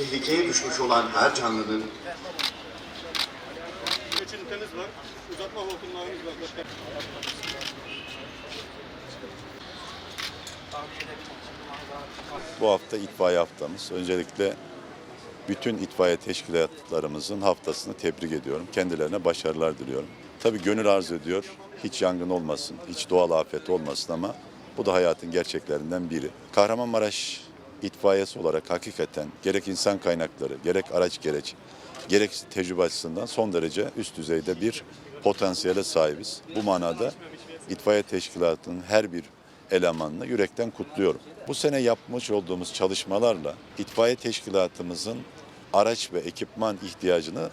tehlikeye düşmüş olan her canlının. Bu hafta itfaiye haftamız. Öncelikle bütün itfaiye teşkilatlarımızın haftasını tebrik ediyorum. Kendilerine başarılar diliyorum. Tabii gönül arzu ediyor. Hiç yangın olmasın, hiç doğal afet olmasın ama bu da hayatın gerçeklerinden biri. Kahramanmaraş itfaiyesi olarak hakikaten gerek insan kaynakları, gerek araç gereç, gerek tecrübe açısından son derece üst düzeyde bir potansiyele sahibiz. Bu manada itfaiye teşkilatının her bir elemanını yürekten kutluyorum. Bu sene yapmış olduğumuz çalışmalarla itfaiye teşkilatımızın araç ve ekipman ihtiyacını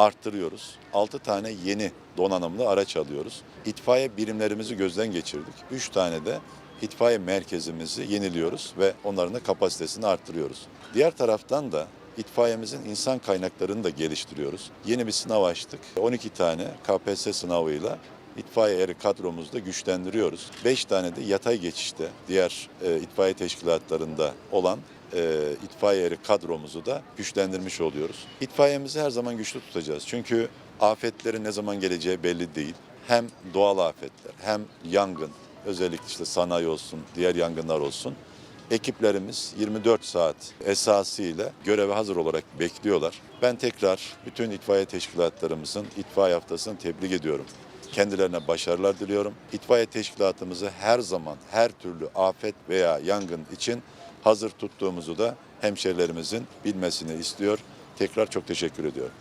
arttırıyoruz. 6 tane yeni donanımlı araç alıyoruz. İtfaiye birimlerimizi gözden geçirdik. 3 tane de itfaiye merkezimizi yeniliyoruz ve onların da kapasitesini arttırıyoruz. Diğer taraftan da itfaiyemizin insan kaynaklarını da geliştiriyoruz. Yeni bir sınav açtık. 12 tane KPSS sınavıyla itfaiye eri kadromuzu da güçlendiriyoruz. 5 tane de yatay geçişte diğer e, itfaiye teşkilatlarında olan e, itfaiye kadromuzu da güçlendirmiş oluyoruz. İtfaiyemizi her zaman güçlü tutacağız. Çünkü afetlerin ne zaman geleceği belli değil. Hem doğal afetler hem yangın özellikle işte sanayi olsun, diğer yangınlar olsun. Ekiplerimiz 24 saat esasıyla göreve hazır olarak bekliyorlar. Ben tekrar bütün itfaiye teşkilatlarımızın itfaiye haftasını tebrik ediyorum. Kendilerine başarılar diliyorum. İtfaiye teşkilatımızı her zaman her türlü afet veya yangın için hazır tuttuğumuzu da hemşerilerimizin bilmesini istiyor. Tekrar çok teşekkür ediyorum.